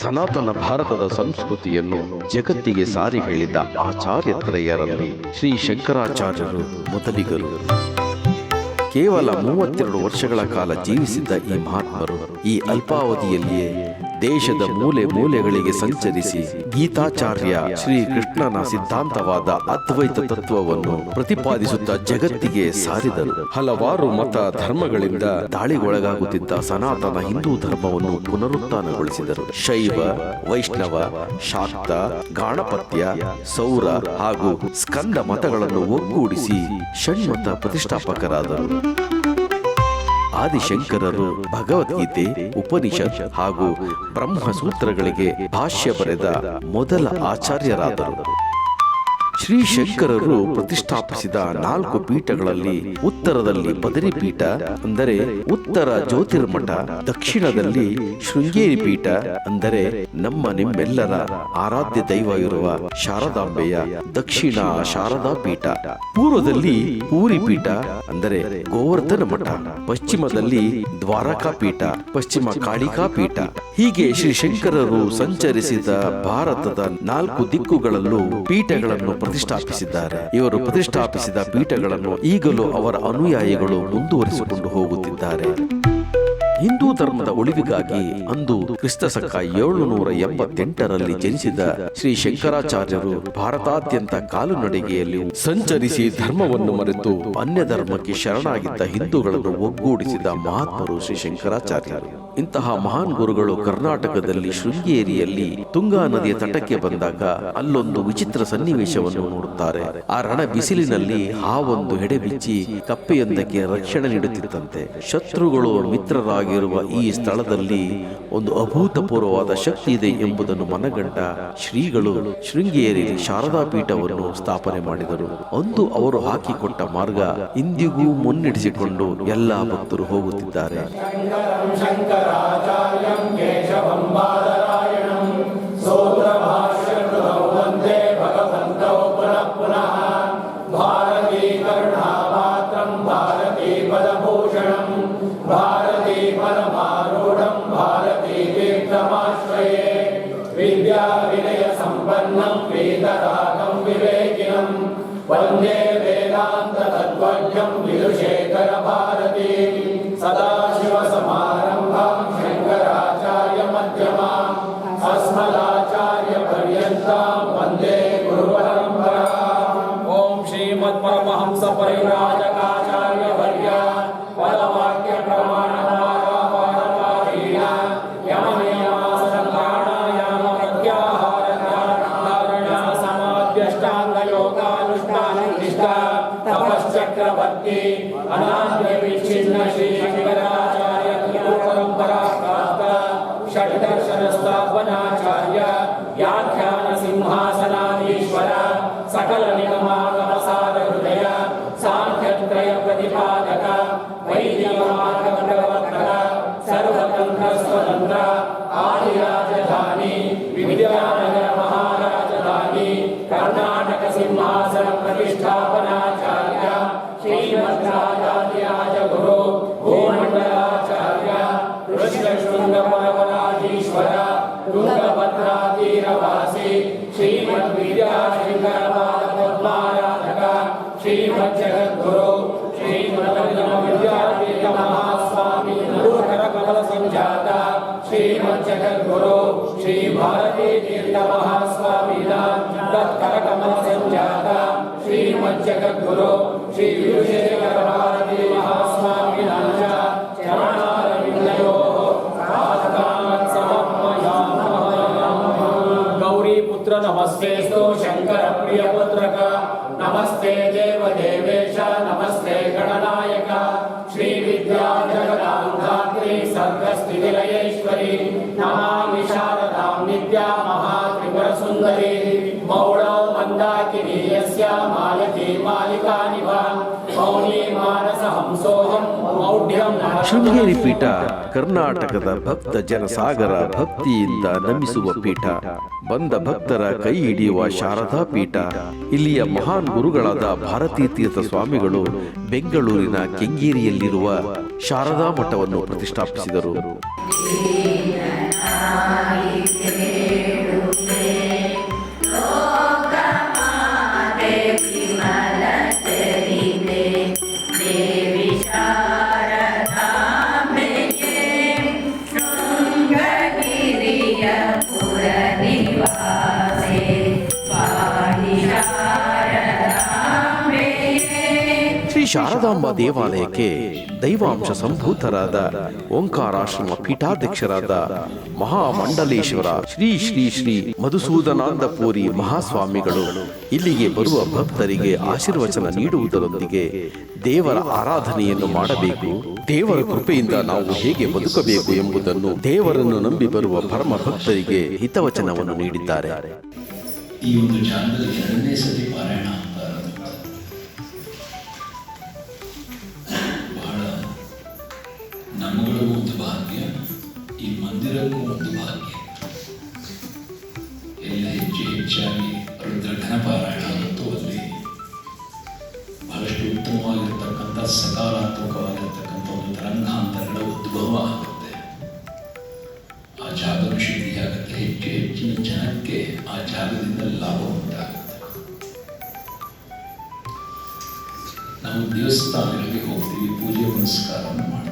ಸನಾತನ ಭಾರತದ ಸಂಸ್ಕೃತಿಯನ್ನು ಜಗತ್ತಿಗೆ ಸಾರಿ ಹೇಳಿದ ಆಚಾರ್ಯತ್ರಯರಲ್ಲಿ ಶ್ರೀ ಶಂಕರಾಚಾರ್ಯರು ಮೊದಲಿಗರು. ಕೇವಲ ಮೂವತ್ತೆರಡು ವರ್ಷಗಳ ಕಾಲ ಜೀವಿಸಿದ್ದ ಈ ಮಹಾತ್ಮರು ಈ ಅಲ್ಪಾವಧಿಯಲ್ಲಿಯೇ ದೇಶದ ಮೂಲೆ ಮೂಲೆಗಳಿಗೆ ಸಂಚರಿಸಿ ಗೀತಾಚಾರ್ಯ ಶ್ರೀ ಕೃಷ್ಣನ ಸಿದ್ಧಾಂತವಾದ ಅದ್ವೈತ ತತ್ವವನ್ನು ಪ್ರತಿಪಾದಿಸುತ್ತಾ ಜಗತ್ತಿಗೆ ಸಾರಿದರು. ಹಲವಾರು ಮತ ಧರ್ಮಗಳಿಂದ ದಾಳಿಗೊಳಗಾಗುತ್ತಿದ್ದ ಸನಾತನ ಹಿಂದೂ ಧರ್ಮವನ್ನು ಪುನರುತ್ಥಾನಗೊಳಿಸಿದರು. ಶೈವ ವೈಷ್ಣವ ಶಾಕ್ತ ಗಾಣಪತ್ಯ ಸೌರ ಹಾಗೂ ಸ್ಕಂದ ಮತಗಳನ್ನು ಒಗ್ಗೂಡಿಸಿ ಷಣ್ಮತ ಪ್ರತಿಷ್ಠಾಪಕರಾದರು. ಆದಿಶಂಕರರು ಭಗವದ್ಗೀತೆ ಉಪನಿಷತ್ ಹಾಗೂ ಬ್ರಹ್ಮಸೂತ್ರಗಳಿಗೆ ಭಾಷ್ಯ ಬರೆದ ಮೊದಲ ಆಚಾರ್ಯರಾದರು. ಶ್ರೀ ಶಂಕರರು ಪ್ರತಿಷ್ಠಾಪಿಸಿದ ನಾಲ್ಕು ಪೀಠಗಳಲ್ಲಿ ಉತ್ತರದಲ್ಲಿ ಬದರಿ ಪೀಠ ಅಂದರೆ ಉತ್ತರ ಜ್ಯೋತಿರ್ಮಠ, ದಕ್ಷಿಣದಲ್ಲಿ ಶೃಂಗೇರಿ ಪೀಠ ಅಂದರೆ ನಮ್ಮ ನಿಮ್ಮೆಲ್ಲರ ಆರಾಧ್ಯ ದೈವ ಇರುವ ಶಾರದಾಂಬೆಯ ದಕ್ಷಿಣ ಶಾರದಾ ಪೀಠ ಪೂರ್ವದಲ್ಲಿ ಪೂರಿ ಪೀಠ ಅಂದರೆ ಗೋವರ್ಧನ ಮಠ. ಪಶ್ಚಿಮದಲ್ಲಿ ದ್ವಾರಕಾ ಪೀಠ ಪಶ್ಚಿಮ ಕಾಳಿಕಾ ಪೀಠ ಹೀಗೆ ಶ್ರೀ ಶಂಕರರು ಸಂಚರಿಸಿದ ಭಾರತದ ನಾಲ್ಕು ದಿಕ್ಕುಗಳಲ್ಲೂ ಪೀಠಗಳನ್ನು ಪ್ರತಿಷ್ಠಾಪಿಸಿದ್ದಾರೆ. ಇವರು ಪ್ರತಿಷ್ಠಾಪಿಸಿದ ಪೀಠಗಳನ್ನು ಈಗಲೂ ಅವರ ಅನುಯಾಯಿಗಳು ಮುಂದುವರಿಸಿಕೊಂಡು ಹೋಗುತ್ತಿದ್ದಾರೆ. ಹಿಂದೂ ಧರ್ಮದ ಉಳಿವಿಗಾಗಿ ಅಂದು ಕ್ರಿಸ್ತ ಶಕ ಏಳುನೂರ ಎಂಬತ್ತೆಂಟರಲ್ಲಿ ಜನಿಸಿದ ಶ್ರೀ ಶಂಕರಾಚಾರ್ಯರು ಭಾರತಾದ್ಯಂತ ಕಾಲುನಡಿಗೆಯಲ್ಲಿ ಸಂಚರಿಸಿ ಧರ್ಮವನ್ನು ಮರೆತು ಅನ್ಯ ಧರ್ಮಕ್ಕೆ ಶರಣಾಗಿದ್ದ ಹಿಂದೂಗಳನ್ನು ಒಗ್ಗೂಡಿಸಿದ ಮಹಾತ್ಮರು ಶ್ರೀ ಶಂಕರಾಚಾರ್ಯರು. ಇಂತಹ ಮಹಾನ್ ಗುರುಗಳು ಕರ್ನಾಟಕದಲ್ಲಿ ಶೃಂಗೇರಿಯಲ್ಲಿ ತುಂಗಾ ನದಿಯ ತಟಕ್ಕೆ ಬಂದಾಗ ಅಲ್ಲೊಂದು ವಿಚಿತ್ರ ಸನ್ನಿವೇಶವನ್ನು ನೋಡುತ್ತಾರೆ. ಆ ರಣ ಬಿಸಿಲಿನಲ್ಲಿ ಹಾವೊಂದು ಹೆಡೆ ಬಿಚ್ಚಿ ಕಪ್ಪೆಯೊಂದಕ್ಕೆ ರಕ್ಷಣೆ ನೀಡುತ್ತಿದ್ದಂತೆ ಶತ್ರುಗಳು ಮಿತ್ರರಾಗಿರುವ ಈ ಸ್ಥಳದಲ್ಲಿ ಒಂದು ಅಭೂತಪೂರ್ವವಾದ ಶಕ್ತಿ ಇದೆ ಎಂಬುದನ್ನು ಮನಗಂಡ ಶ್ರೀಗಳು ಶೃಂಗೇರಿ ಶಾರದಾ ಪೀಠವನ್ನು ಸ್ಥಾಪನೆ ಮಾಡಿದರು. ಅಂದು ಅವರು ಹಾಕಿಕೊಟ್ಟ ಮಾರ್ಗ ಇಂದಿಗೂ ಮುನ್ನಡೆಸಿಕೊಂಡು ಎಲ್ಲಾ ಭಕ್ತರು ಹೋಗುತ್ತಿದ್ದಾರೆ. विद्याविनयसम्पन्नं वेदरागं विवेकिनं। वंदे वेदान्ततत्त्वज्ञं विदुशेखरभारती सदाशिवसमारम्भां शङ्कराचार्यमध्यमाम् अस्मदाचार्यपर्यन्तां वंदे गुरुपरम्पराम्। ॐ श्रीमत्परमहंसपरिव्राजकाचार्यवर्य అష్టాంగయోగానుష్టానిష్ట తపశ్చక్రవర్తి అనాద్య విచ్ఛిన్న శ్రీ శివరాచార్య పరంపరాకాస్త షడ్దర్శన స్థాపనాచార్య వ్యాఖ్యాన సింహాసనాధీశ్వర సకల నిగమాన తుంగభద్రాతీరవాసి శ్రీమద్విద్యాశంకరపాదపద్మారాధక శ్రీమజ్జగద్గురు శ్రీమద్విద్యాపీఠ మహాస్వామి నరూహర కమల సంజాత శ్రీమజ్జగద్గురు శ్రీభారతీతీర్థ మహాస్వామిన దత్తర కమల సంజాత శ్రీమజ్జగద్గురు శ్రీవిధుశేఖర భారతీ మహాస్వామి నంజాత गौरीपुत्र नमस्तेस्तु ಶೃಂಗೇರಿ ಪೀಠ, ಕರ್ನಾಟಕದ ಭಕ್ತ ಜನಸಾಗರ ಭಕ್ತಿಯಿಂದ ನಮಿಸುವ ಪೀಠ, ಬಂದ ಭಕ್ತರ ಕೈ ಹಿಡಿಯುವ ಶಾರದಾ ಪೀಠ. ಇಲ್ಲಿಯ ಮಹಾನ್ ಗುರುಗಳಾದ ಭಾರತೀ ತೀರ್ಥ ಸ್ವಾಮಿಗಳು ಬೆಂಗಳೂರಿನ ಕೆಂಗೇರಿಯಲ್ಲಿರುವ ಶಾರದಾ ಮಠವನ್ನು ಪ್ರತಿಷ್ಠಾಪಿಸಿದರು. ಶಾರದಾಂಬಾ ದೇವಾಲಯಕ್ಕೆ ದೈವಾಂಶ ಸಂಭೂತರಾದ ಓಂಕಾರಾಶ್ರಮ ಪೀಠಾಧ್ಯಕ್ಷರಾದ ಮಹಾಮಂಡಲೇಶ್ವರ ಶ್ರೀ ಶ್ರೀ ಶ್ರೀ ಮಧುಸೂದನಾಂದಪುರಿ ಮಹಾಸ್ವಾಮಿಗಳು ಇಲ್ಲಿಗೆ ಬರುವ ಭಕ್ತರಿಗೆ ಆಶೀರ್ವಚನ ನೀಡುವುದರೊಂದಿಗೆ ದೇವರ ಆರಾಧನೆಯನ್ನು ಮಾಡಬೇಕು. ದೇವರ ಕೃಪೆಯಿಂದ ನಾವು ಹೇಗೆ ಬದುಕಬೇಕು ಎಂಬುದನ್ನು ದೇವರನ್ನು ನಂಬಿ ಬರುವ ಪರಮ ಭಕ್ತರಿಗೆ ಹಿತವಚನವನ್ನು ನೀಡಿದ್ದಾರೆ. ಈ ಒಂದು ಜಾಗದಲ್ಲಿ ಎರಡನೇ ಸತಿ ಪಾರಾಯಣ. ಈ ಮಂದಿರಕ್ಕೂ ಒಂದು ಭಾಗ್ಯ ಎಲ್ಲ ಹೆಚ್ಚು ಹೆಚ್ಚಾಗಿ ರುದ್ರಘನ ಪಾರಾಯಣ ಆಗುತ್ತೋ ಅಲ್ಲಿ ಬಹಳಷ್ಟು ಉತ್ತಮವಾಗಿರ್ತಕ್ಕಂಥ ಸಕಾರಾತ್ಮಕವಾಗಿರ್ತಕ್ಕಂಥ ಒಂದು ತರಂಗಾಂತರಗಳ ಉದ್ಭವ ಆಗುತ್ತೆ ಆ ಜಾಗದ ಶುದ್ಧಿಯಾಗುತ್ತೆ ಹೆಚ್ಚು ಹೆಚ್ಚಿನ ಜನಕ್ಕೆ ಆ ಜಾಗದಿಂದ ಲಾಭ ಉಂಟಾಗುತ್ತೆ ನಾವು ದೇವಸ್ಥಾನಗಳಿಗೆ ಹೋಗ್ತೀವಿ ಪೂಜೆ ಪುನಸ್ಕಾರವನ್ನು ಮಾಡ್ತೀವಿ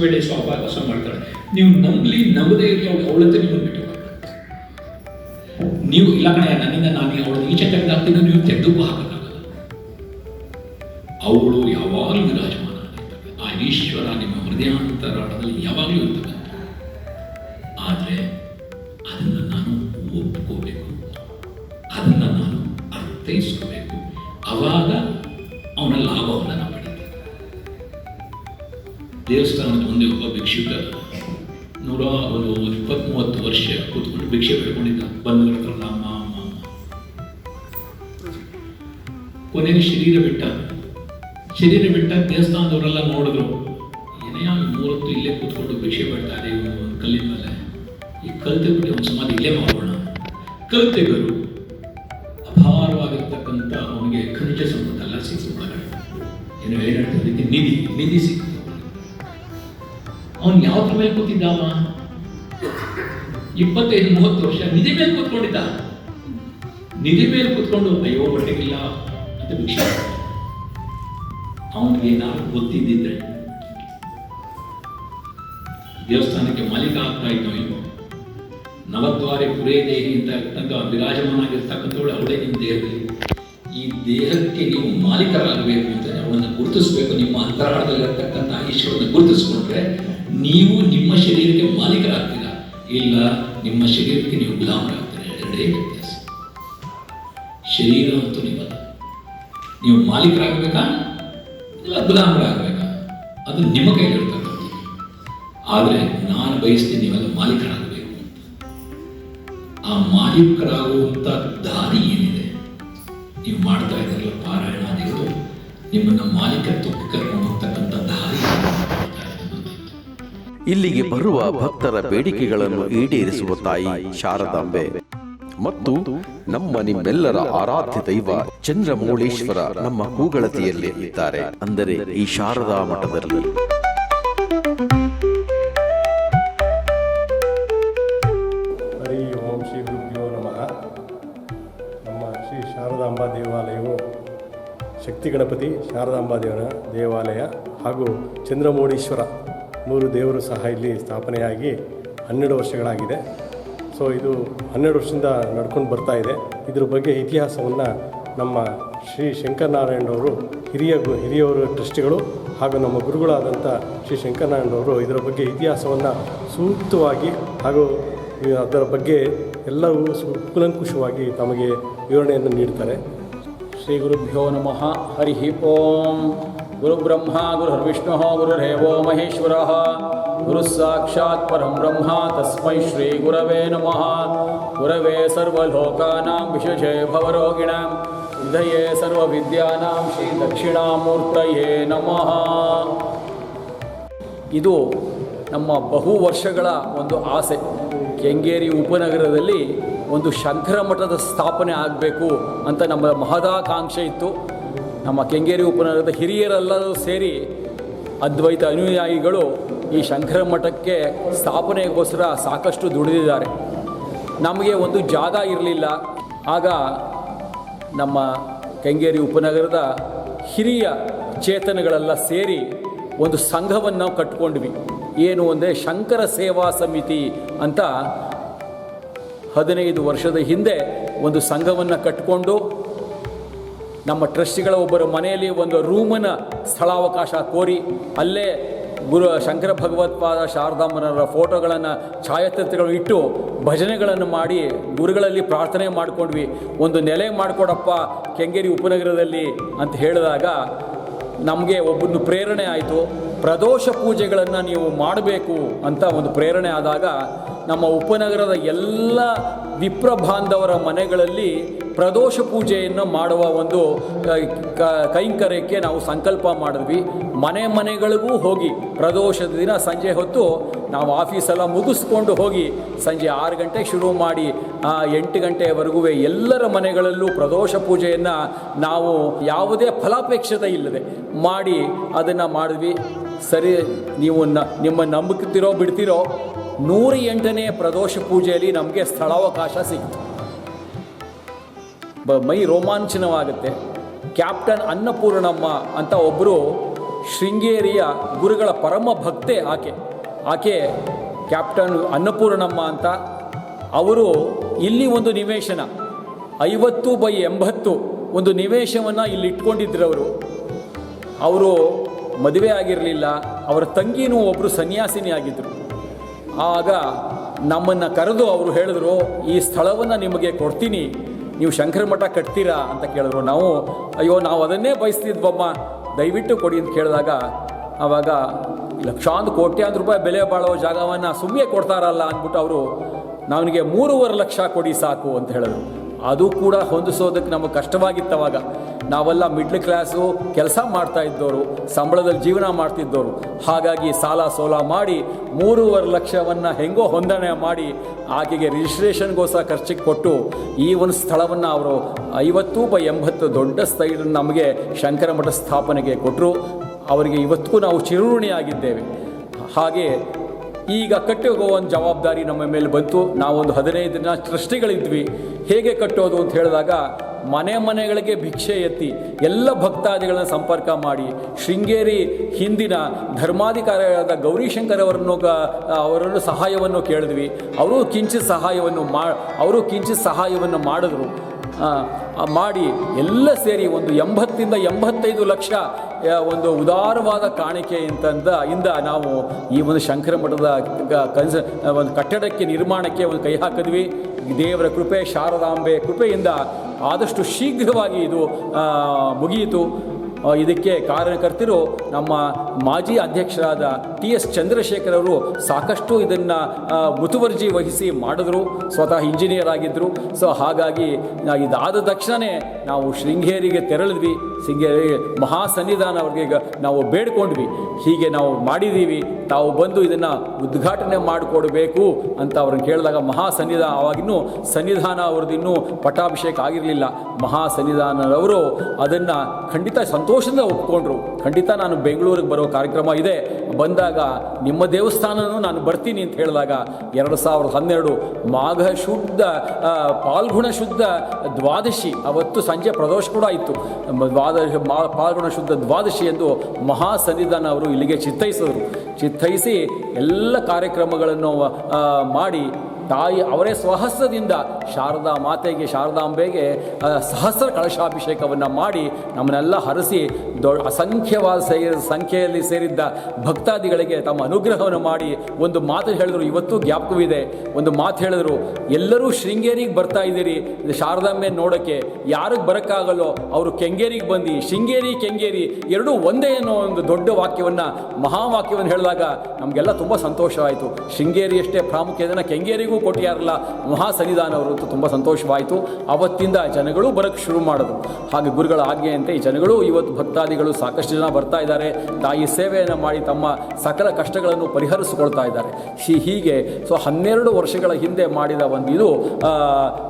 ತ್ರೀ ಸ್ವಾಪ ಮಾಡ್ತಾಳೆ ನೀವು ನಂಬಲಿ ನಂಬದೇ ಇರಲಿ, ಅವಳು ಅವಳಂತೆ ನಿಮ್ಮನ್ನು ಬಿಟ್ಟು ನೀವು ಇಲ್ಲ ಕಣೆ, ನನ್ನಿಂದ ನಾನು ಅವಳು ಈಚೆ ತೆಗೆದಾಗ್ತೀನಿ ನೀವು ತೆಗೆದು ಹಾಕಲ್ಲ ಅವಳು ಯಾವಾಗಲೂ ವಿರಾಜಮಾನ. ಆ ಈಶ್ವರ ನಿಮ್ಮ ಹೃದಯಾಂತರಾಳದಲ್ಲಿ ಯಾವಾಗಲೂ ಇರ್ತಕ್ಕಂಥ ಆದರೆ ಭಿಕ್ಷೆ ಬೇಡ್ಕೊಂಡಿದ್ದ ಬಂದ ಹತ್ರ ಅಮ್ಮ ಅಮ್ಮ ಶರೀರ ಬಿಟ್ಟ. ಶರೀರ ಬಿಟ್ಟ ದೇವಸ್ಥಾನದವರೆಲ್ಲ ನೋಡಿದ್ರು. ಏನೇ ಮೂವತ್ತು ಇಲ್ಲೇ ಕೂತ್ಕೊಂಡು ಭಿಕ್ಷೆ ಬೇಡ್ತಾ ಇದೆ ಇವನು ಕಲ್ಲಿನ ಮೇಲೆ. ಈ ಕಲ್ತೆ ಬಿಟ್ಟು ಒಂದು ಸಮಾಧಿ ಇಲ್ಲೇ ಮಾಡೋಣ ಕಲ್ತೆಗರು ಅಪಾರವಾಗಿರ್ತಕ್ಕಂಥ ಅವನಿಗೆ ಖನಿಜ ಸಂಬಂಧ ಎಲ್ಲ ಒಳಗಡೆ. ಏನು ಏನಂತ ಅದಕ್ಕೆ ನಿಧಿ ನಿಧಿ ಸಿಕ್ತು ಅವನು ಯಾವ ಮೇಲೆ ಕೂತಿದ್ದಾವ ಇಪ್ಪತ್ತೈದು ಮೂವತ್ತು ವರ್ಷ ನಿಧಿ ಮೇಲೆ ಕೂತ್ಕೊಂಡಿದ್ದ. ನಿಧಿ ಮೇಲೆ ಕೂತ್ಕೊಂಡು, ಅಯ್ಯೋ ಹೊಟ್ಟೆಗಿಲ್ಲ ಅಂತ ಭಿಕ್ಷೆ ಅವನಿಗೆ ಏನಾದ್ರು ಗೊತ್ತಿದ್ದಿದ್ರೆ ದೇವಸ್ಥಾನಕ್ಕೆ ಮಾಲೀಕ ಆಗ್ತಾ ಇದ್ದೋ ಇಲ್ವೋ? ನವದ್ವಾರೆ ಪುರೇ ದೇಹಿ ಅಂತ ತನಕ ವಿರಾಜಮಾನಾಗಿರ್ತಕ್ಕಂಥವಳು, ಅವಳೇ ನಿಮ್ಮ ದೇಹದಲ್ಲಿ. ಈ ದೇಹಕ್ಕೆ ನೀವು ಮಾಲೀಕರಾಗಬೇಕು ಅಂತ ಅವಳನ್ನು ಗುರುತಿಸಬೇಕು. ನಿಮ್ಮ ಅಂತರಾಳದಲ್ಲಿರ್ತಕ್ಕಂಥ ಈಶ್ವರನ ಗುರುತಿಸ್ಕೊಂಡ್ರೆ ನೀವು ನಿಮ್ಮ ಶರೀರಕ್ಕೆ ಮಾಲೀಕರಾಗ್ತೀರಾ? ಇಲ್ಲ ನಿಮ್ಮ ಶರೀರಕ್ಕೆ ನೀವು ಗುಲಾಮರಾಗ್ತೀರಿ? ಎರಡೇ ವ್ಯತ್ಯಾಸ. ಶರೀರ ಅಂತೂ ನಿಮ್ಮಲ್ಲ ನೀವು ಮಾಲೀಕರಾಗಬೇಕಾ? ಇಲ್ಲ ಗುಲಾಮರಾಗಬೇಕಾ? ಅದು ನಿಮ್ಮ ಕೈಲಿರ್ತಕ್ಕಂಥದ್ದು ಆದರೆ ನಾನು ಬಯಸ್ತೀನಿ ನೀವೆಲ್ಲ ಮಾಲೀಕರಾಗಬೇಕು ಅಂತ. ಆ ಮಾಲೀಕರಾಗುವಂಥ ದಾರಿ ಏನಿದೆ? ನೀವು ಮಾಡ್ತಾ ಇದ್ದೀರಲ್ಲ ಪಾರಾಯಣಾದಿಗಳು ನಿಮ್ಮನ್ನ ಮಾಲೀಕತ್ವಕ್ಕೆ ಕರ್ಕೊಂಡು ಹೋಗ್ತಕ್ಕಂಥ ದಾರಿ. ಇಲ್ಲಿಗೆ ಬರುವ ಭಕ್ತರ ಬೇಡಿಕೆಗಳನ್ನು ಈಡೇರಿಸುವ ತಾಯಿ ಶಾರದಾಂಬೆ. ಮತ್ತು ನಮ್ಮ ನಿಮ್ಮೆಲ್ಲರ ಆರಾಧ್ಯ ದೈವ ಚಂದ್ರಮೌಳೇಶ್ವರ ನಮ್ಮ ಕೂಗಳತಿಯಲ್ಲಿ ಇದ್ದಾರೆ. ಅಂದರೆ ಈ ಶಾರದಾ ಮಠದಲ್ಲಿ. ಹರಿ ಓಂ ಶ್ರೀ ಗುರುಭ್ಯೋ ನಮಃ. ನಮ್ಮ ಶ್ರೀ ಶಾರದಾಂಬಾ ದೇವಾಲಯವು ಶಕ್ತಿ ಗಣಪತಿ ಶಾರದಾಂಬಾ ದೇವರ ದೇವಾಲಯ ಹಾಗೂ ಚಂದ್ರಮೌಳೀಶ್ವರ ಮೂರು ದೇವರು ಸಹ ಇಲ್ಲಿ ಸ್ಥಾಪನೆಯಾಗಿ ಹನ್ನೆರಡು ವರ್ಷಗಳಾಗಿದೆ. ಸೊ ಇದು ಹನ್ನೆರಡು ವರ್ಷದಿಂದ ನಡ್ಕೊಂಡು ಬರ್ತಾ ಇದೆ. ಇದ್ರ ಬಗ್ಗೆ ಇತಿಹಾಸವನ್ನು ನಮ್ಮ ಶ್ರೀ ಶಂಕರನಾರಾಯಣರವರು ಹಿರಿಯ ಗು, ಹಿರಿಯವರು, ಟ್ರಸ್ಟಿಗಳು ಹಾಗೂ ನಮ್ಮ ಗುರುಗಳಾದಂಥ ಶ್ರೀ ಶಂಕರನಾರಾಯಣರವರು ಇದರ ಬಗ್ಗೆ ಇತಿಹಾಸವನ್ನು ಸೂಕ್ತವಾಗಿ ಹಾಗೂ ಅದರ ಬಗ್ಗೆ ಎಲ್ಲವೂ ಸು ಕೂಲಂಕುಷವಾಗಿ ತಮಗೆ ವಿವರಣೆಯನ್ನು ನೀಡ್ತಾರೆ. ಶ್ರೀ ಗುರುಭ್ಯೋ ನಮಃ. ಹರಿ ಓಂ. ಗುರುಬ್ರಹ್ಮ ಗುರುರ್ವಿಷ್ಣು ಗುರುರೇವೋ ಮಹೇಶ್ವರ ಗುರು ಸಾಕ್ಷಾತ್ ಪರಂ ಬ್ರಹ್ಮ ತಸ್ಮೈ ಶ್ರೀ ಗುರವೇ ನಮಃ ಗುರವೇ ಸರ್ವಲೋಕಾನಾಂ ವಿಶೇಷೇ ಭವರೋಗಿಣಾಂ ಹೃದಯೇ ಸರ್ವವಿದ್ಯಾನಾಂ ಶ್ರೀ ದಕ್ಷಿಣಾಮೂರ್ತಯೇ ನಮಃ ಇದು ನಮ್ಮ ಬಹು ವರ್ಷಗಳ ಒಂದು ಆಸೆ. ಕೆಂಗೇರಿ ಉಪನಗರದಲ್ಲಿ ಒಂದು ಶಂಕರ ಮಠದ ಸ್ಥಾಪನೆ ಆಗಬೇಕು ಅಂತ ನಮ್ಮ ಮಹದಾಕಾಂಕ್ಷೆ ಇತ್ತು. ನಮ್ಮ ಕೆಂಗೇರಿ ಉಪನಗರದ ಹಿರಿಯರೆಲ್ಲರೂ ಸೇರಿ ಅದ್ವೈತ ಅನುಯಾಯಿಗಳು ಈ ಶಂಕರ ಮಠಕ್ಕೆ ಸ್ಥಾಪನೆಗೋಸ್ಕರ ಸಾಕಷ್ಟು ದುಡಿದಿದ್ದಾರೆ. ನಮಗೆ ಒಂದು ಜಾಗ ಇರಲಿಲ್ಲ. ಆಗ ನಮ್ಮ ಕೆಂಗೇರಿ ಉಪನಗರದ ಹಿರಿಯ ಚೇತನಗಳೆಲ್ಲ ಸೇರಿ ಒಂದು ಸಂಘವನ್ನು ನಾವು ಕಟ್ಕೊಂಡ್ವಿ ಏನು ಅಂದರೆ ಶಂಕರ ಸೇವಾ ಸಮಿತಿ ಅಂತ ಹದಿನೈದು ವರ್ಷದ ಹಿಂದೆ ಒಂದು ಸಂಘವನ್ನು ಕಟ್ಟಿಕೊಂಡು ನಮ್ಮ ಟ್ರಸ್ಟಿಗಳ ಒಬ್ಬರ ಮನೆಯಲ್ಲಿ ಒಂದು ರೂಮನ ಸ್ಥಳಾವಕಾಶ ಕೋರಿ ಅಲ್ಲೇ ಗುರು ಶಂಕರ ಭಗವತ್ಪಾದ ಶಾರದಾಂಬನವರ ಫೋಟೋಗಳನ್ನು ಛಾಯಾಚಿತ್ರಗಳು ಇಟ್ಟು ಭಜನೆಗಳನ್ನು ಮಾಡಿ ಗುರುಗಳಲ್ಲಿ ಪ್ರಾರ್ಥನೆ ಮಾಡಿಕೊಂಡ್ವಿ. ಒಂದು ನೆಲೆ ಮಾಡಿಕೊಡಪ್ಪ ಕೆಂಗೇರಿ ಉಪನಗರದಲ್ಲಿ ಅಂತ ಹೇಳಿದಾಗ ನಮಗೆ ಒಬ್ಬನು ಪ್ರೇರಣೆ ಆಯಿತು. ಪ್ರದೋಷ ಪೂಜೆಗಳನ್ನು ನೀವು ಮಾಡಬೇಕು ಅಂತ ಒಂದು ಪ್ರೇರಣೆ ಆದಾಗ ನಮ್ಮ ಉಪನಗರದ ಎಲ್ಲ ವಿಪ್ರ ಬಾಂಧವರ ಮನೆಗಳಲ್ಲಿ ಪ್ರದೋಷ ಪೂಜೆಯನ್ನು ಮಾಡುವ ಒಂದು ಕೈಂಕರ್ಯಕ್ಕೆ ನಾವು ಸಂಕಲ್ಪ ಮಾಡಿದ್ವಿ. ಮನೆ ಮನೆಗಳಿಗೂ ಹೋಗಿ ಪ್ರದೋಷದ ದಿನ ಸಂಜೆ ಹೊತ್ತು ನಾವು ಆಫೀಸೆಲ್ಲ ಮುಗಿಸ್ಕೊಂಡು ಹೋಗಿ ಸಂಜೆ ಆರು ಗಂಟೆಗೆ ಶುರು ಮಾಡಿ ಎಂಟು ಗಂಟೆಯವರೆಗೂ ಎಲ್ಲರ ಮನೆಗಳಲ್ಲೂ ಪ್ರದೋಷ ಪೂಜೆಯನ್ನು ನಾವು ಯಾವುದೇ ಫಲಾಪೇಕ್ಷತೆ ಇಲ್ಲದೆ ಮಾಡಿ ಅದನ್ನು ಮಾಡಿದ್ವಿ. ಸರಿ, ನೀವು ನ, ನಿಮ್ಮ ನಂಬುತ್ತೀರೋ ಬಿಡ್ತೀರೋ ನೂರ ಎಂಟನೇ ಪ್ರದೋಷ ಪೂಜೆಯಲ್ಲಿ ನಮಗೆ ಸ್ಥಳಾವಕಾಶ ಸಿಕ್ತು. ಮೈ ರೋಮಾಂಚನವಾಗುತ್ತೆ. ಕ್ಯಾಪ್ಟನ್ ಅನ್ನಪೂರ್ಣಮ್ಮ ಅಂತ ಒಬ್ಬರು ಶೃಂಗೇರಿಯ ಗುರುಗಳ ಪರಮ ಭಕ್ತೆ ಆಕೆ. ಆಕೆ ಕ್ಯಾಪ್ಟನ್ ಅನ್ನಪೂರ್ಣಮ್ಮ ಅಂತ. ಅವರು ಇಲ್ಲಿ ಒಂದು ನಿವೇಶನ, ಐವತ್ತು ಬೈ ಎಂಬತ್ತು ಒಂದು ನಿವೇಶವನ್ನು ಇಲ್ಲಿ ಇಟ್ಕೊಂಡಿದ್ರು ಅವರು. ಅವರು ಮದುವೆ ಆಗಿರಲಿಲ್ಲ, ಅವರ ತಂಗಿನೂ ಒಬ್ಬರು ಸನ್ಯಾಸಿನಿ ಆಗಿದ್ದರು ಆಗ ನಮ್ಮನ್ನು ಕರೆದು ಅವರು ಹೇಳಿದ್ರು, ಈ ಸ್ಥಳವನ್ನು ನಿಮಗೆ ಕೊಡ್ತೀನಿ, ನೀವು ಶಂಕರ ಮಠ ಕಟ್ತೀರಾ? ಅಂತ ಕೇಳಿದ್ರು. ನಾವು, ಅಯ್ಯೋ, ನಾವು ಅದನ್ನೇ ಬಯಸ್ತಿದ್ವಮ್ಮ. ದಯವಿಟ್ಟು ಕೊಡಿ ಅಂತ ಕೇಳಿದಾಗ ಆವಾಗ ಲಕ್ಷಾಂತರ ಕೋಟ್ಯಾಂತರ ರೂಪಾಯಿ ಬೆಲೆ ಬಾಳೋ ಜಾಗವನ್ನು ಸುಮ್ಮನೆ ಕೊಡ್ತಾರಲ್ಲ ಅಂದ್ಬಿಟ್ಟು ಅವರು ನನಗೆ ಮೂರುವರೆ ಲಕ್ಷ ಕೊಡಿ ಸಾಕು ಅಂತ ಹೇಳಿದ್ರು. ಅದು ಕೂಡ ಹೊಂದಿಸೋದಕ್ಕೆ ನಮಗೆ ಕಷ್ಟವಾಗಿತ್ತವಾಗ. ನಾವೆಲ್ಲ ಮಿಡ್ಲ್ ಕ್ಲಾಸು ಕೆಲಸ ಮಾಡ್ತಾ ಇದ್ದವರು ಸಂಬಳದಲ್ಲಿ ಜೀವನ ಮಾಡ್ತಿದ್ದವರು ಹಾಗಾಗಿ ಸಾಲ ಸೋಲ ಮಾಡಿ ಮೂರುವರೆ ಲಕ್ಷವನ್ನು ಹೆಂಗೋ ಹೊಂದಣೆ ಮಾಡಿ ಆಕೆಗೆ ರಿಜಿಸ್ಟ್ರೇಷನ್ಗೋಸ್ಕರ ಖರ್ಚಿಗೆ ಕೊಟ್ಟು ಈ ಒಂದು ಸ್ಥಳವನ್ನು ಅವರು ಐವತ್ತು ಬೈ ಎಂಬತ್ತು ದೊಡ್ಡ ಸ್ಥೈಡ್ ನಮಗೆ ಶಂಕರ ಮಠ ಸ್ಥಾಪನೆಗೆ ಕೊಟ್ಟರು ಅವರಿಗೆ ಇವತ್ತಿಗೂ ನಾವು ಚಿರುಣಿಯಾಗಿದ್ದೇವೆ ಹಾಗೆ ಈಗ ಕಟ್ಟೋಗೋ ಒಂದು ಜವಾಬ್ದಾರಿ ನಮ್ಮ ಮೇಲೆ ಬಂತು. ನಾವೊಂದು ಹದಿನೈದು ದಿನ ಸೃಷ್ಟಿಗಳಿದ್ವಿ. ಹೇಗೆ ಕಟ್ಟೋದು ಅಂತ ಹೇಳಿದಾಗ, ಮನೆ ಮನೆಗಳಿಗೆ ಭಿಕ್ಷೆ ಎತ್ತಿ ಎಲ್ಲ ಭಕ್ತಾದಿಗಳನ್ನ ಸಂಪರ್ಕ ಮಾಡಿ. ಶೃಂಗೇರಿ ಹಿಂದಿನ ಧರ್ಮಾಧಿಕಾರಿಗಳಾದ ಗೌರಿಶಂಕರ್ ಅವರನ್ನು ಅವರನ್ನು ಸಹಾಯವನ್ನು ಕೇಳಿದ್ವಿ. ಅವರು ಕಿಂಚಿತ್ ಸಹಾಯವನ್ನು ಮಾ, ಅವರು ಕಿಂಚಿತ್ ಸಹಾಯವನ್ನು ಮಾಡಿದ್ರು. ಮಾಡಿ ಎಲ್ಲ ಸೇರಿ ಒಂದು ಎಂಬತ್ತಿಂದ ಎಂಬತ್ತೈದು ಲಕ್ಷ ಒಂದು ಉದಾರವಾದ ಕಾಣಿಕೆ ಅಂತಂದ ಇಂದ ನಾವು ಈ ಒಂದು ಶಂಕರ ಮಠದ ಕನ್ಸ ಒಂದು ಕಟ್ಟಡಕ್ಕೆ ನಿರ್ಮಾಣಕ್ಕೆ ಒಂದು ಕೈ ಹಾಕಿದ್ವಿ. ದೇವರ ಕೃಪೆ, ಶಾರದಾಂಬೆ ಕೃಪೆಯಿಂದ ಆದಷ್ಟು ಶೀಘ್ರವಾಗಿ ಇದು ಮುಗಿಯಿತು. ಇದಕ್ಕೆ ಕಾರಣಕರ್ತರು ನಮ್ಮ ಮಾಜಿ ಅಧ್ಯಕ್ಷರಾದ ಟಿ ಎಸ್ ಚಂದ್ರಶೇಖರ್ ಅವರು ಸಾಕಷ್ಟು ಇದನ್ನು ಮುತುವರ್ಜಿ ವಹಿಸಿ ಮಾಡಿದ್ರು, ಸ್ವತಃ ಇಂಜಿನಿಯರ್ ಆಗಿದ್ದರು ಸೊ ಹಾಗಾಗಿ ಇದಾದ ತಕ್ಷಣವೇ ನಾವು ಶೃಂಗೇರಿಗೆ ತೆರಳಿದ್ವಿ. ಶೃಂಗೇರಿ ಮಹಾಸನ್ನಿಧಾನ ಅವ್ರಿಗೆ ಈಗ ನಾವು ಬೇಡ್ಕೊಂಡ್ವಿ. ಹೀಗೆ ನಾವು ಮಾಡಿದ್ದೀವಿ ತಾವು ಬಂದು ಇದನ್ನು ಉದ್ಘಾಟನೆ ಮಾಡಿಕೊಡ್ಬೇಕು ಅಂತ ಅವ್ರನ್ನ ಕೇಳಿದಾಗ ಮಹಾ ಸನ್ನಿಧಾನ ಅವಾಗಿನ್ನೂ ಸನ್ನಿಧಾನ ಅವ್ರದ್ದು ಇನ್ನೂ ಪಟ್ಟಾಭಿಷೇಕ ಆಗಿರಲಿಲ್ಲ. ಮಹಾ ಸನ್ನಿಧಾನದವರು ಅದನ್ನು ಖಂಡಿತ ಸಂತೋಷದಿಂದ ಒಪ್ಕೊಂಡ್ರು. ಖಂಡಿತ ನಾನು ಬೆಂಗಳೂರಿಗೆ ಬರೋ ಕಾರ್ಯಕ್ರಮ ಇದೆ. ಬಂದಾಗ ನಿಮ್ಮ ದೇವಸ್ಥಾನನೂ ನಾನು ಬರ್ತೀನಿ ಅಂತ ಹೇಳಿದಾಗ ಎರಡು ಸಾವಿರದ ಹನ್ನೆರಡು ಮಾಘ ಶುದ್ಧ ಪಾಲ್ಗುಣ ಶುದ್ಧ ದ್ವಾದಶಿ. ಅವತ್ತು ಸಂಜೆ ಪ್ರದೋಷ ಕೂಡ ಇತ್ತು. ದ್ವಾದಶಿ, ಮಾ, ಪಾಲ್ಗುಣ ಶುದ್ಧ ದ್ವಾದಶಿ ಎಂದು ಮಹಾ ಸನ್ನಿಧಾನ ಅವರು ಇಲ್ಲಿಗೆ ಚಿತ್ತೈಸಿದರು. ಚಿತ್ತೈಸಿ ಎಲ್ಲ ಕಾರ್ಯಕ್ರಮಗಳನ್ನು ಮಾಡಿ ತಾಯಿ ಅವರೇ ಸ್ವಹಸ್ರದಿಂದ ಶಾರದಾ ಮಾತೆಗೆ ಶಾರದಾಂಬೆಗೆ ಸಹಸ್ರ ಕಳಶಾಭಿಷೇಕವನ್ನು ಮಾಡಿ ನಮ್ಮನ್ನೆಲ್ಲ ಹರಸಿ ದೊ, ಅಸಂಖ್ಯವಾದ ಸಂಖ್ಯೆಯಲ್ಲಿ ಸೇರಿದ್ದ ಭಕ್ತಾದಿಗಳಿಗೆ ತಮ್ಮ ಅನುಗ್ರಹವನ್ನು ಮಾಡಿ ಒಂದು ಮಾತು ಹೇಳಿದ್ರು. ಇವತ್ತು ಜ್ಞಾಪಕವಿದೆ. ಒಂದು ಮಾತು ಹೇಳಿದ್ರು, ಎಲ್ಲರೂ ಶೃಂಗೇರಿಗೆ ಬರ್ತಾ ಇದ್ದೀರಿ. ಇದು ಶಾರದಾಂಬೆ ನೋಡೋಕ್ಕೆ ಯಾರಿಗೆ ಬರೋಕ್ಕಾಗಲ್ಲೋ ಅವರು ಕೆಂಗೇರಿಗೆ ಬಂದು, ಶೃಂಗೇರಿ, ಕೆಂಗೇರಿ, ಎರಡೂ ಒಂದೇ ಅನ್ನೋ ಒಂದು ದೊಡ್ಡ ವಾಕ್ಯವನ್ನು, ಮಹಾವಾಕ್ಯವನ್ನು ಹೇಳಿದಾಗ ನಮಗೆಲ್ಲ ತುಂಬ ಸಂತೋಷ ಆಯಿತು ಶೃಂಗೇರಿಯಷ್ಟೇ ಪ್ರಾಮುಖ್ಯತೆಯನ್ನು ಕೆಂಗೇರಿಗೂ ಕೊಟ್ಟಿಯಾರಲ್ಲ ಮಹಾ ಸನ್ನಿಧಾನವರು ಅಂತೂ ತುಂಬ ಸಂತೋಷವಾಯಿತು. ಅವತ್ತಿಂದ ಜನಗಳು ಬರೋಕ್ಕೆ ಶುರು ಮಾಡಿದ್ರು. ಹಾಗೆ ಗುರುಗಳ ಆಜ್ಞೆಯಂತೆ ಈ ಜನಗಳು ಇವತ್ತು ಭಕ್ತಾದಿಗಳು ಸಾಕಷ್ಟು ಜನ ಬರ್ತಾ ಇದ್ದಾರೆ. ತಾಯಿ ಸೇವೆಯನ್ನು ಮಾಡಿ ತಮ್ಮ ಸಕಲ ಕಷ್ಟಗಳನ್ನು ಪರಿಹರಿಸಿಕೊಳ್ತಾ ಇದ್ದಾರೆ. ಹೀಗೆ ಸೊ ಹನ್ನೆರಡು ವರ್ಷಗಳ ಹಿಂದೆ ಮಾಡಿದ ಒಂದು ಇದು ಆ,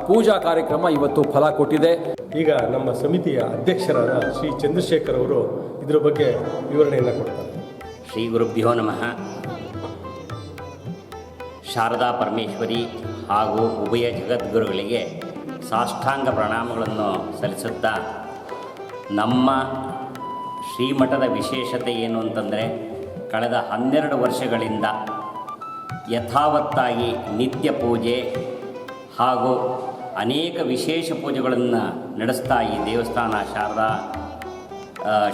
ಪೂಜಾ ಕಾರ್ಯಕ್ರಮ ಇವತ್ತು ಫಲ ಕೊಟ್ಟಿದೆ. ಈಗ ನಮ್ಮ ಸಮಿತಿಯ ಅಧ್ಯಕ್ಷರಾದ ಶ್ರೀ ಚಂದ್ರಶೇಖರ್ ಅವರು ಇದರ ಬಗ್ಗೆ ವಿವರಣೆಯನ್ನು ಕೊಡ್ತಾರೆ. ಶ್ರೀ ಗುರುಭ್ಯೋ ನಮಃ. ಶಾರದಾ ಪರಮೇಶ್ವರಿ ಹಾಗೂ ಉಭಯ ಜಗದ್ಗುರುಗಳಿಗೆ ಸಾಷ್ಟಾಂಗ ಪ್ರಣಾಮಗಳನ್ನು ಸಲ್ಲಿಸುತ್ತಾ ನಮ್ಮ ಶ್ರೀಮಠದ ವಿಶೇಷತೆ ಏನು ಅಂತಂದರೆ, ಕಳೆದ ಹನ್ನೆರಡು ವರ್ಷಗಳಿಂದ ಯಥಾವತ್ತಾಗಿ ನಿತ್ಯ ಪೂಜೆ ಹಾಗೂ ಅನೇಕ ವಿಶೇಷ ಪೂಜೆಗಳನ್ನು ನಡೆಸ್ತಾ ಈ ದೇವಸ್ಥಾನ ಶಾರದಾ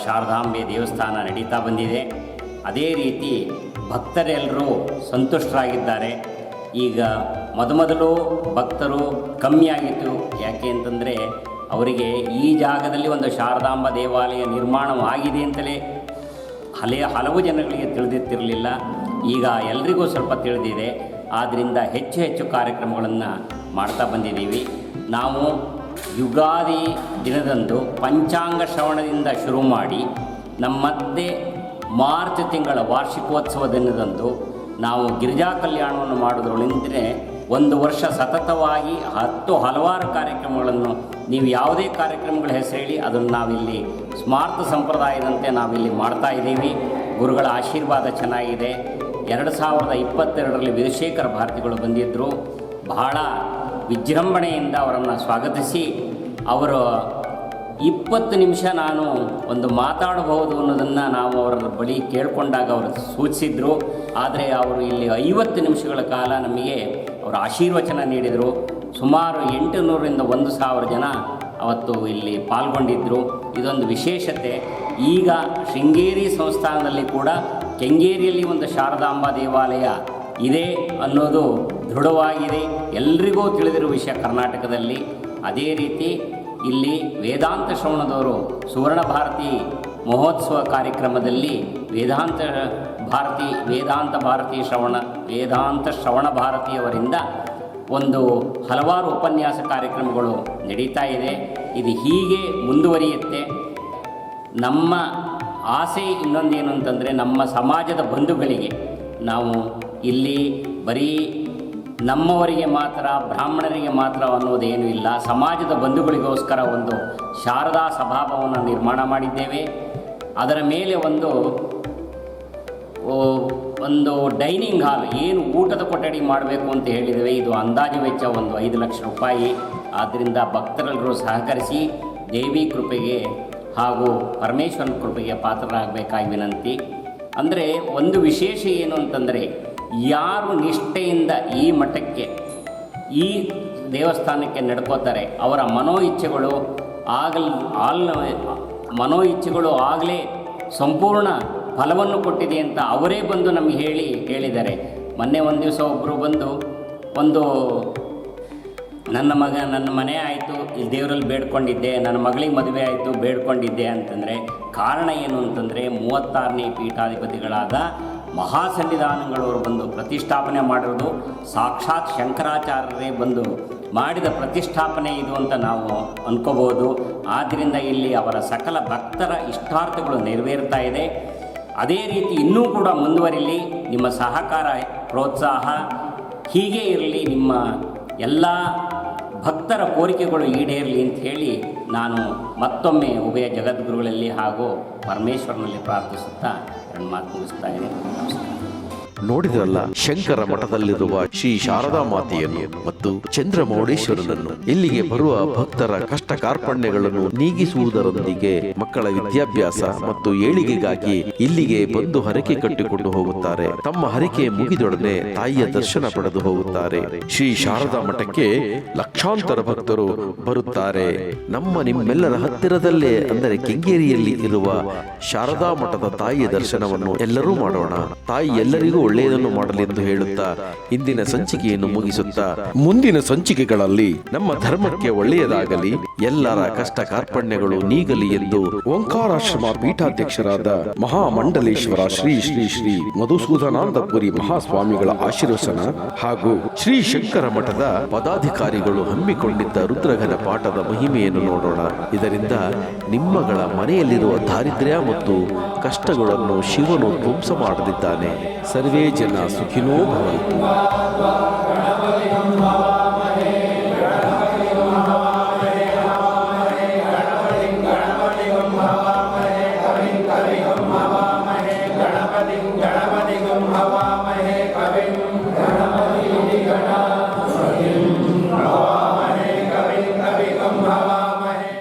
ಶಾರದಾಂಬೆ ದೇವಸ್ಥಾನ ನಡೀತಾ ಬಂದಿದೆ. ಅದೇ ರೀತಿ ಭಕ್ತರೆಲ್ಲರೂ ಸಂತುಷ್ಟರಾಗಿದ್ದಾರೆ. ಈಗ ಮೊದಮೊದಲು ಭಕ್ತರು ಕಮ್ಮಿ ಆಗಿತ್ತು. ಯಾಕೆ ಅಂತಂದರೆ ಅವರಿಗೆ ಈ ಜಾಗದಲ್ಲಿ ಒಂದು ಶಾರದಾಂಬ ದೇವಾಲಯ ನಿರ್ಮಾಣವಾಗಿದೆ ಅಂತಲೇ ಹಲೆ ಹಲವು ಜನಗಳಿಗೆ ತಿಳಿದಿತ್ತಿರಲಿಲ್ಲ. ಈಗ ಎಲ್ರಿಗೂ ಸ್ವಲ್ಪ ತಿಳಿದಿದೆ. ಆದ್ದರಿಂದ ಹೆಚ್ಚು ಹೆಚ್ಚು ಕಾರ್ಯಕ್ರಮಗಳನ್ನು ಮಾಡ್ತಾ ಬಂದಿದ್ದೀವಿ. ನಾವು ಯುಗಾದಿ ದಿನದಂದು ಪಂಚಾಂಗ ಶ್ರವಣದಿಂದ ಶುರು ಮಾಡಿ ನಮ್ಮ ಮತ್ತೆ ಮಾರ್ಚ್ ತಿಂಗಳ ವಾರ್ಷಿಕೋತ್ಸವ ದಿನದಂದು ನಾವು ಗಿರಿಜಾ ಕಲ್ಯಾಣವನ್ನು ಮಾಡೋದ್ರೊಳಗಿಂದರೆ ಒಂದು ವರ್ಷ ಸತತವಾಗಿ ಹತ್ತು ಹಲವಾರು ಕಾರ್ಯಕ್ರಮಗಳನ್ನು ನೀವು ಯಾವುದೇ ಕಾರ್ಯಕ್ರಮಗಳ ಹೆಸರು ಹೇಳಿ ಅದನ್ನು ನಾವಿಲ್ಲಿ ಸ್ಮಾರ್ತ ಸಂಪ್ರದಾಯದಂತೆ ನಾವಿಲ್ಲಿ ಮಾಡ್ತಾ ಇದ್ದೀವಿ. ಗುರುಗಳ ಆಶೀರ್ವಾದ ಚೆನ್ನಾಗಿದೆ. ಎರಡು ಸಾವಿರದ ಇಪ್ಪತ್ತೆರಡರಲ್ಲಿ ವೀರಶೇಖರ ಭಾರತಿಗಳು ಬಂದಿದ್ದರು ಬಹಳ ವಿಜೃಂಭಣೆಯಿಂದ ಅವರನ್ನು ಸ್ವಾಗತಿಸಿ. ಅವರು ಇಪ್ಪತ್ತು ನಿಮಿಷ ನಾನು ಒಂದು ಮಾತಾಡಬಹುದು ಅನ್ನೋದನ್ನು ನಾವು ಅವರ ಬಳಿ ಕೇಳಿಕೊಂಡಾಗ ಅವರು ಸೂಚಿಸಿದರು. ಆದರೆ ಅವರು ಇಲ್ಲಿ ಐವತ್ತು ನಿಮಿಷಗಳ ಕಾಲ ನಮಗೆ ಅವರು ಆಶೀರ್ವಚನ ನೀಡಿದರು. ಸುಮಾರು ಎಂಟು ನೂರರಿಂದ ಒಂದು ಸಾವಿರ ಜನ ಅವತ್ತು ಇಲ್ಲಿ ಪಾಲ್ಗೊಂಡಿದ್ದರು ಇದೊಂದು ವಿಶೇಷತೆ. ಈಗ ಶೃಂಗೇರಿ ಸಂಸ್ಥಾನದಲ್ಲಿ ಕೂಡ ಕೆಂಗೇರಿಯಲ್ಲಿ ಒಂದು ಶಾರದಾಂಬಾ ದೇವಾಲಯ ಇದೆ ಅನ್ನೋದು ದೃಢವಾಗಿದೆ. ಎಲ್ರಿಗೂ ತಿಳಿದಿರುವ ವಿಷಯ ಕರ್ನಾಟಕದಲ್ಲಿ. ಅದೇ ರೀತಿ ಇಲ್ಲಿ ವೇದಾಂತ ಶ್ರವಣದವರು ಸುವರ್ಣ ಭಾರತಿ ಮಹೋತ್ಸವ ಕಾರ್ಯಕ್ರಮದಲ್ಲಿ ವೇದಾಂತ ಭಾರತಿ ವೇದಾಂತ ಭಾರತಿ ಶ್ರವಣ, ವೇದಾಂತ ಶ್ರವಣ ಭಾರತಿಯವರಿಂದ ಒಂದು ಹಲವಾರು ಉಪನ್ಯಾಸ ಕಾರ್ಯಕ್ರಮಗಳು ನಡೀತಾ ಇದೆ. ಇದು ಹೀಗೆ ಮುಂದುವರಿಯುತ್ತೆ. ನಮ್ಮ ಆಸೆ ಇನ್ನೊಂದೇನು ಅಂತಂದರೆ ನಮ್ಮ ಸಮಾಜದ ಬಂಧುಗಳಿಗೆ ನಾವು ಇಲ್ಲಿ ಬರೀ ನಮ್ಮವರಿಗೆ ಮಾತ್ರ, ಬ್ರಾಹ್ಮಣರಿಗೆ ಮಾತ್ರ ಅನ್ನೋದೇನೂ ಇಲ್ಲ. ಸಮಾಜದ ಬಂಧುಗಳಿಗೋಸ್ಕರ ಒಂದು ಶಾರದಾ ಸಭಾಭವನ ನಿರ್ಮಾಣ ಮಾಡಿದ್ದೇವೆ. ಅದರ ಮೇಲೆ ಒಂದು ಒಂದು ಡೈನಿಂಗ್ ಹಾಲ್, ಏನು ಊಟದ ಕೊಠಡಿ ಮಾಡಬೇಕು ಅಂತ ಹೇಳಿದ್ದೇವೆ. ಇದು ಅಂದಾಜು ವೆಚ್ಚ ಒಂದು ಐದು ಲಕ್ಷ ರೂಪಾಯಿ. ಆದ್ದರಿಂದ ಭಕ್ತರೆಲ್ಲರೂ ಸಹಕರಿಸಿ ದೇವಿ ಕೃಪೆಗೆ ಹಾಗೂ ಪರಮೇಶ್ವರನ ಕೃಪೆಗೆ ಪಾತ್ರರಾಗಬೇಕಾಗಿ ವಿನಂತಿ. ಅಂದರೆ ಒಂದು ವಿಶೇಷ ಏನು ಅಂತಂದರೆ ಯಾರು ನಿಷ್ಠೆಯಿಂದ ಈ ಮಠಕ್ಕೆ, ಈ ದೇವಸ್ಥಾನಕ್ಕೆ ನಡ್ಕೋತಾರೆ, ಅವರ ಮನೋ ಇಚ್ಛೆಗಳು ಆಗಲ್, ಆಲ್ ಮನೋ ಇಚ್ಛೆಗಳು ಆಗಲೇ ಸಂಪೂರ್ಣ ಫಲವನ್ನು ಕೊಟ್ಟಿದೆ ಅಂತ ಅವರೇ ಬಂದು ನಮಗೆ ಹೇಳಿ ಹೇಳಿದ್ದಾರೆ. ಮೊನ್ನೆ ಒಂದು ದಿವಸ ಒಬ್ಬರು ಬಂದು, ಒಂದು, ನನ್ನ ಮಗ, ನನ್ನ ಮನೆ ಆಯಿತು ಇಲ್ಲಿ ದೇವರಲ್ಲಿ ಬೇಡ್ಕೊಂಡಿದ್ದೆ, ನನ್ನ ಮಗಳಿಗೆ ಮದುವೆ ಆಯಿತು, ಬೇಡ್ಕೊಂಡಿದ್ದೆ ಅಂತಂದರೆ, ಕಾರಣ ಏನು ಅಂತಂದರೆ, ಮೂವತ್ತಾರನೇ ಪೀಠಾಧಿಪತಿಗಳಾದ ಮಹಾಸನ್ನಿಧಾನಗಳವರು ಬಂದು ಪ್ರತಿಷ್ಠಾಪನೆ ಮಾಡಿರೋದು ಸಾಕ್ಷಾತ್ ಶಂಕರಾಚಾರ್ಯರೇ ಬಂದು ಮಾಡಿದ ಪ್ರತಿಷ್ಠಾಪನೆ ಇದು ಅಂತ ನಾವು ಅನ್ಕೋಬೋದು. ಆದ್ದರಿಂದ ಇಲ್ಲಿ ಅವರ ಸಕಲ ಭಕ್ತರ ಇಷ್ಟಾರ್ಥಗಳು ನೆರವೇರ್ತಾ ಇದೆ. ಅದೇ ರೀತಿ ಇನ್ನೂ ಕೂಡ ಮುಂದುವರಿಲಿ. ನಿಮ್ಮ ಸಹಕಾರ, ಪ್ರೋತ್ಸಾಹ, ಹೀಗೆ ಇರಲಿ. ನಿಮ್ಮ ಎಲ್ಲ ಭಕ್ತರ ಕೋರಿಕೆಗಳು ಈಡೇರಲಿ ಅಂತ ಹೇಳಿ ನಾನು ಮತ್ತೊಮ್ಮೆ ಉಭಯ ಜಗದ್ಗುರುಗಳಲ್ಲಿ ಹಾಗೂ ಪರಮೇಶ್ವರನಲ್ಲಿ ಪ್ರಾರ್ಥಿಸುತ್ತಾ ಎರಡು ಮಾತು ಮುಗಿಸ್ತಾ ಇದ್ದೀನಿ. ನಮಸ್ಕಾರ. ನೋಡಿದ್ರಲ್ಲ? ಶಂಕರ ಮಠದಲ್ಲಿರುವ ಶ್ರೀ ಶಾರದಾ ಮಾತೆಯನ್ನು ಮತ್ತು ಚಂದ್ರಮೌಳೇಶ್ವರನನ್ನು. ಇಲ್ಲಿಗೆ ಬರುವ ಭಕ್ತರ ಕಷ್ಟ ಕಾರ್ಪಣ್ಯಗಳನ್ನು ನೀಗಿಸುವುದರೊಂದಿಗೆ ಮಕ್ಕಳ ವಿದ್ಯಾಭ್ಯಾಸ ಮತ್ತು ಏಳಿಗೆಗಾಗಿ ಇಲ್ಲಿಗೆ ಬಂದು ಹರಕೆ ಕಟ್ಟಿಕೊಂಡು ಹೋಗುತ್ತಾರೆ. ತಮ್ಮ ಹರಕೆ ಮುಗಿದೊಡನೆ ತಾಯಿಯ ದರ್ಶನ ಪಡೆದು ಹೋಗುತ್ತಾರೆ. ಶ್ರೀ ಶಾರದಾ ಮಠಕ್ಕೆ ಲಕ್ಷಾಂತರ ಭಕ್ತರು ಬರುತ್ತಾರೆ. ನಮ್ಮ ನಿಮ್ಮೆಲ್ಲರ ಹತ್ತಿರದಲ್ಲೇ, ಅಂದರೆ ಕೆಂಗೇರಿಯಲ್ಲಿ ಇರುವ ಶಾರದಾ ಮಠದ ತಾಯಿಯ ದರ್ಶನವನ್ನು ಎಲ್ಲರೂ ಮಾಡೋಣ. ತಾಯಿ ಎಲ್ಲರಿಗೂ ಒಳ್ಳೆಯದನ್ನು ಮಾಡಲೆಂದು ಹೇಳುತ್ತಾ ಇಂದಿನ ಸಂಚಿಕೆಯನ್ನು ಮುಗಿಸುತ್ತಾ ಮುಂದಿನ ಸಂಚಿಕೆಗಳಲ್ಲಿ ನಮ್ಮ ಧರ್ಮಕ್ಕೆ ಒಳ್ಳೆಯದಾಗಲಿ ಎಲ್ಲರ ಕಷ್ಟ ಕಾರ್ಪಣ್ಯಗಳು ನೀಗಲಿ ಎಂದು ಓಂಕಾರಾಶ್ರಮ ಪೀಠಾಧ್ಯಕ್ಷರಾದ ಮಹಾಮಂಡಲೇಶ್ವರ ಶ್ರೀ ಶ್ರೀ ಶ್ರೀ ಮಧುಸೂದನಾನಂದಪುರಿ ಮಹಾಸ್ವಾಮಿಗಳ ಆಶೀರ್ವಚನ ಹಾಗೂ ಶ್ರೀ ಶಂಕರ ಮಠದ ಪದಾಧಿಕಾರಿಗಳು ಹಮ್ಮಿಕೊಂಡಿದ್ದ ರುದ್ರಘನ ಪಾಠದ ಮಹಿಮೆಯನ್ನು ನೋಡೋಣ. ಇದರಿಂದ ನಿಮ್ಮಗಳ ಮನೆಯಲ್ಲಿರುವ ದಾರಿದ್ರ್ಯ ಮತ್ತು ಕಷ್ಟಗಳನ್ನು ಶಿವನು ಧ್ವಂಸ ಮಾಡಲಿದ್ದಾನೆ ಸರ್ವೇ ಜನ ಸುಖಿನೋ ಭವಂತು.